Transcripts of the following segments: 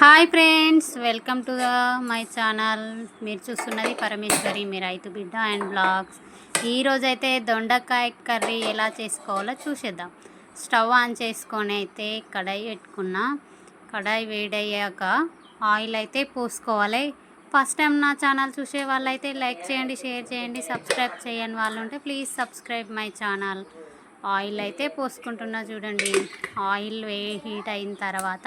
Hi friends welcome to the my channel. మీరు చూస్తున్నది పరమేశ్వరి మీ రైతు బిడ్డ అండ్ బ్లాగ్స్. ఈరోజైతే దొండకాయ కర్రీ ఎలా చేసుకోవాలో చూసేద్దాం. స్టవ్ ఆన్ చేసుకొని అయితే కడాయి పెట్టుకున్నా. కడాయి వేడయ్యాక ఆయిల్ అయితే పోసుకోవాలి. ఫస్ట్ టైం నా ఛానల్ చూసే వాళ్ళైతే లైక్ చేయండి షేర్ చేయండి సబ్స్క్రైబ్ చేయని వాళ్ళు ఉంటే please subscribe my channel. Oil అయితే పోసుకుంటున్నా చూడండి. ఆయిల్ వే హీట్ అయిన తర్వాత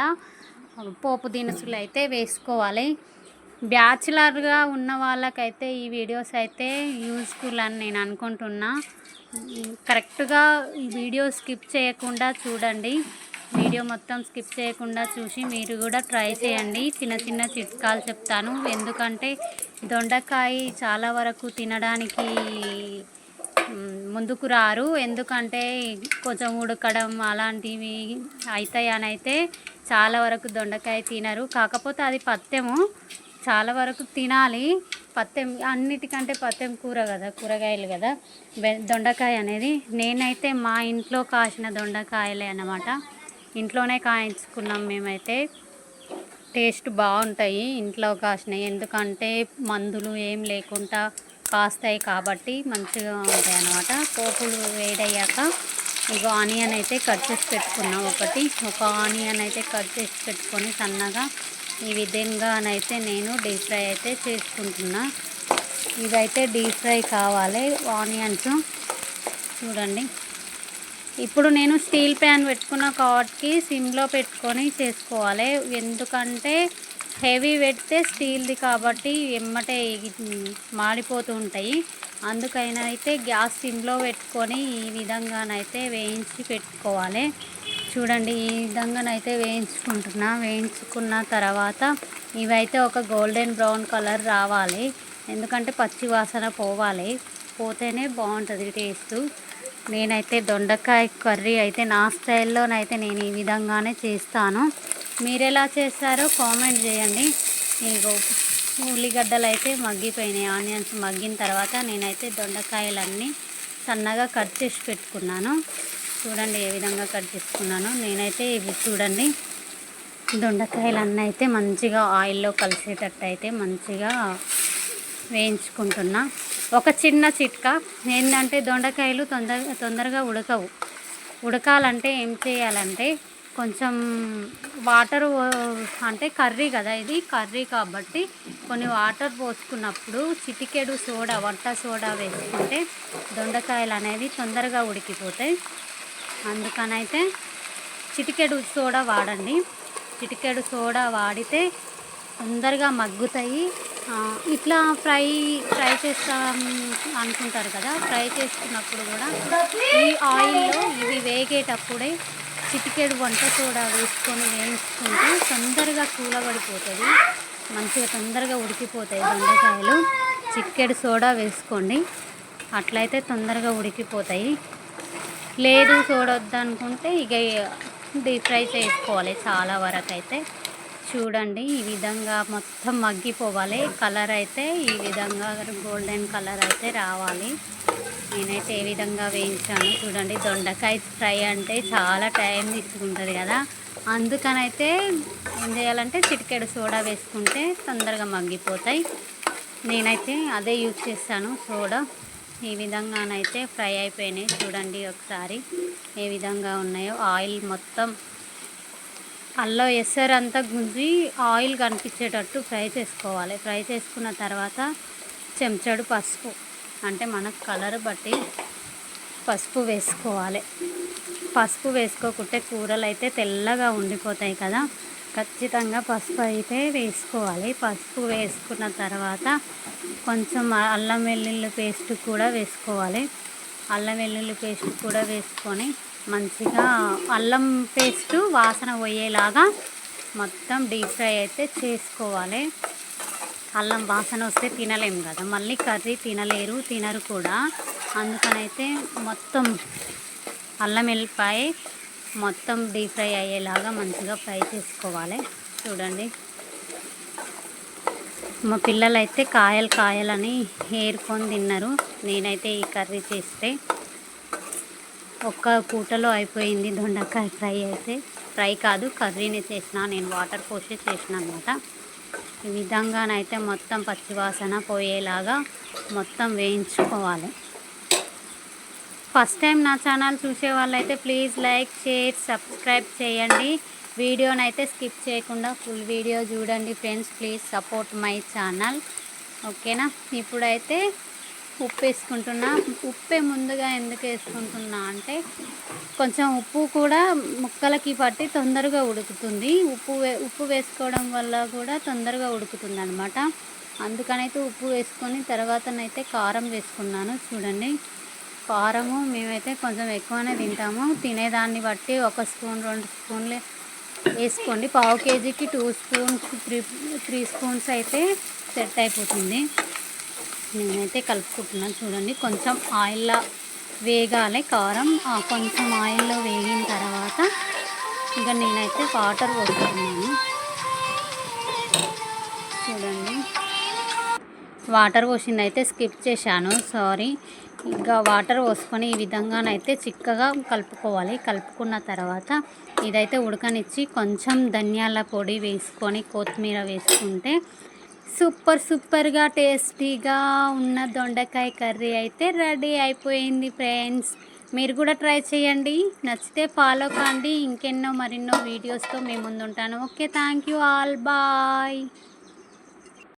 పోపు దినుసులు అయితే వేసుకోవాలి. బ్యాచిలర్గా ఉన్న వాళ్ళకైతే ఈ వీడియోస్ అయితే యూస్ఫుల్ అని నేను అనుకుంటున్నా. కరెక్ట్గా ఈ వీడియో స్కిప్ చేయకుండా చూడండి. వీడియో మొత్తం స్కిప్ చేయకుండా చూసి మీరు కూడా ట్రై చేయండి. చిన్న చిన్న చిట్కాలు చెప్తాను. ఎందుకంటే దొండకాయ చాలా వరకు తినడానికి ముందుకు రారు. ఎందుకంటే కొంచెం ఉడకడం అలాంటివి అవుతాయి అని అయితే చాలా వరకు దొండకాయ తినరు. కాకపోతే అది పత్యము. చాలా వరకు తినాలి. పత్యం అన్నిటికంటే పత్యం కూర కదా కూరగాయలు కదా. దొండకాయ అనేది. నేనైతే మా ఇంట్లో కాసిన దొండకాయలే అన్నమాట. ఇంట్లోనే కాయించుకున్నాం మేమైతే. టేస్ట్ బాగుంటాయి ఇంట్లో కాసినవి ఎందుకంటే మందులు ఏం లేకుండా కాస్తాయి కాబట్టి మంచిగా ఉంటాయి అన్నమాట. పోపులు వేడయ్యాక ఇక ఆనియన్ అయితే కట్ చేసి పెట్టుకున్నాం ఒకటి. ఒక ఆనియన్ అయితే కట్ చేసి పెట్టుకొని సన్నగా ఈ విధంగానైతే నేను డీప్ ఫ్రై అయితే చేసుకుంటున్నా. ఇవైతే డీప్ ఫ్రై కావాలి ఆనియన్స్. చూడండి. ఇప్పుడు నేను స్టీల్ ప్యాన్ పెట్టుకున్న కాబట్టి సిమ్లో పెట్టుకొని చేసుకోవాలి. ఎందుకంటే హెవీ పెడితే స్టీల్ది కాబట్టి ఎమ్మటే మాడిపోతూ ఉంటాయి. అందుకైనా అయితే గ్యాస్ సిమ్లో పెట్టుకొని ఈ విధంగానైతే వేయించి పెట్టుకోవాలి. చూడండి ఈ విధంగానైతే వేయించుకుంటున్నా. వేయించుకున్న తర్వాత ఇవైతే ఒక గోల్డెన్ బ్రౌన్ కలర్ రావాలి. ఎందుకంటే పచ్చి వాసన పోవాలి. పోతేనే బాగుంటుంది టేస్ట్. నేనైతే దొండకాయ కర్రీ అయితే నా స్టైల్లోనైతే నేను ఈ విధంగానే చేస్తాను. మీరు ఎలా చేస్తారో కామెంట్ చేయండి. ఇగో ఉల్లిగడ్డలు అయితే మగ్గిపోయినాయి ఆనియన్స్ మగ్గిన తర్వాత నేనైతే దొండకాయలన్నీ సన్నగా కట్ చేసి పెట్టుకున్నాను. చూడండి ఏ విధంగా కట్ చేసుకున్నాను. నేనైతే ఇవి చూడండి దొండకాయలన్నీ అయితే మంచిగా ఆయిల్లో కలిసేటట్టు అయితే మంచిగా వేయించుకుంటున్నా. ఒక చిన్న చిట్కా. ఏంటంటే దొండకాయలు తొందర తొందరగా ఉడకవు. ఉడకాలంటే ఏం చేయాలంటే కొంచెం వాటర్ అంటే కర్రీ కదా ఇది కర్రీ కాబట్టి కొన్ని వాటర్ పోసుకున్నప్పుడు చిటికెడు సోడా వంట సోడా వేసుకుంటే దొండకాయలు అనేది తొందరగా ఉడికిపోతాయి. అందుకనైతే చిటికెడు సోడా వాడండి. చిటికెడు సోడా వాడితే తొందరగా మగ్గుతాయి. ఇట్లా ఫ్రై ఫ్రై చేస్తాం అనుకుంటారు కదా ఫ్రై చేసుకున్నప్పుడు కూడా ఈ ఆయిల్లో ఇవి వేగేటప్పుడే చిటికెడు వంట సోడా వేసుకొని వేయించుకుంటే తొందరగా కూలబడిపోతుంది. మంచిగా తొందరగా ఉడికిపోతాయి దొండకాయలు. చిక్కెడు సోడా వేసుకోండి. అట్లయితే తొందరగా ఉడికిపోతాయి. లేదు చూడొద్దనుకుంటే ఇక డీప్ ఫ్రై చేసుకోవాలి చాలా వరకు అయితే. చూడండి ఈ విధంగా మొత్తం మగ్గిపోవాలి. కలర్ అయితే ఈ విధంగా గోల్డెన్ కలర్ అయితే రావాలి. నేనైతే ఏ విధంగా వేయించాను చూడండి. దొండకాయ ఫ్రై అంటే చాలా టైం తీసుకుంటుంది కదా. అందుకనైతే ఏం చేయాలంటే చిటికెడు సోడా వేసుకుంటే తొందరగా మగ్గిపోతాయి. నేనైతే అదే యూజ్ చేస్తాను సోడా. ఈ విధంగానైతే ఫ్రై అయిపోయినాయి. చూడండి ఒకసారి ఏ విధంగా ఉన్నాయో. ఆయిల్ మొత్తం అల్లం ఎసరు అంతా గుంజి ఆయిల్ కనిపించేటట్టు ఫ్రై చేసుకోవాలి. ఫ్రై చేసుకున్న తర్వాత చెంచాడు పసుపు. అంటే మనకు కలర్ బట్టి పసుపు వేసుకోవాలి. పసుపు వేసుకోకుంటే కూరలు అయితే తెల్లగా ఉండిపోతాయి కదా. ఖచ్చితంగా పసుపు అయితే వేసుకోవాలి. పసుపు వేసుకున్న తర్వాత కొంచెం అల్లం వెల్లుల్లి పేస్ట్ కూడా వేసుకోవాలి. అల్లం వెల్లుల్లి పేస్ట్ కూడా వేసుకొని మంచిగా అల్లం పేస్ట్ వాసన పోయేలాగా మొత్తం డీప్ ఫ్రై అయితే చేసుకోవాలి. అల్లం వాసన వస్తే తినలేము కదా మళ్ళీ కర్రీ తినలేరు తినరు కూడా. అందుకనైతే మొత్తం అల్లం వెళ్ళిపోయి మొత్తం డీప్ ఫ్రై అయ్యేలాగా మంచిగా ఫ్రై చేసుకోవాలి. చూడండి. మా పిల్లలైతే కాయలు కాయలని ఏరుకొని తిన్నారు. నేనైతే ఈ కర్రీ చేస్తే ఒక్క పూటలో అయిపోయింది దొండకాయ ఫ్రై అయితే. ఫ్రై కాదు కర్రీని చేసిన నేను వాటర్ పోసి చేసిన అనమాట ఈ విధంగానైతే మొత్తం పచ్చివాసన పోయేలాగా మొత్తం వేయించుకోవాలి. ఫస్ట్ టైం నా ఛానల్ చూసే వాళ్ళైతే ప్లీజ్ లైక్ షేర్ సబ్స్క్రైబ్ చేయండి. వీడియోనైతే స్కిప్ చేయకుండా ఫుల్ వీడియో చూడండి friends. Please support my channel. ఓకేనా? ఇప్పుడైతే ఉప్పు వేసుకుంటున్నా ఉప్పే ముందుగా ఎందుకు వేసుకుంటున్నా అంటే కొంచెం ఉప్పు కూడా ముక్కలకి పట్టి తొందరగా ఉడుకుతుంది. ఉప్పు వే ఉప్పు వేసుకోవడం వల్ల కూడా తొందరగా ఉడుకుతుంది అనమాట అందుకనైతే ఉప్పు వేసుకొని తర్వాతనైతే కారం వేసుకున్నాను. చూడండి. కారము మేమైతే కొంచెం ఎక్కువనే తింటాము. తినేదాన్ని బట్టి ఒక స్పూన్ రెండు స్పూన్లు వేసుకోండి. పావు కేజీకి two spoons three three spoons అయితే సెట్ అయిపోతుంది. నేనైతే కలుపుకుంటున్నాను చూడండి కొంచెం ఆయిల్లో వేగాలి కారం. కొంచెం ఆయిల్లో వేగిన తర్వాత ఇక నేనైతే వాటర్ పోస్తున్నాను చూడండి. వాటర్ పోసింది అయితే స్కిప్ చేశాను. సారీ. ఇంకా వాటర్ పోసుకొని ఈ విధంగానైతే చిక్కగా కలుపుకోవాలి. కలుపుకున్న తర్వాత ఇదైతే ఉడకనిచ్చి కొంచెం ధనియాల పొడి వేసుకొని కొత్తిమీర వేసుకుంటే సూపర్ సూపర్గా టేస్టీగా ఉన్న దొండకాయ కర్రీ అయితే రెడీ అయిపోయింది ఫ్రెండ్స్. మీరు కూడా ట్రై చేయండి. నచ్చితే ఫాలో కండి. ఇంకెన్నో మరెన్నో వీడియోస్తో మేము ముందుంటాను. Okay thank you all. Bye.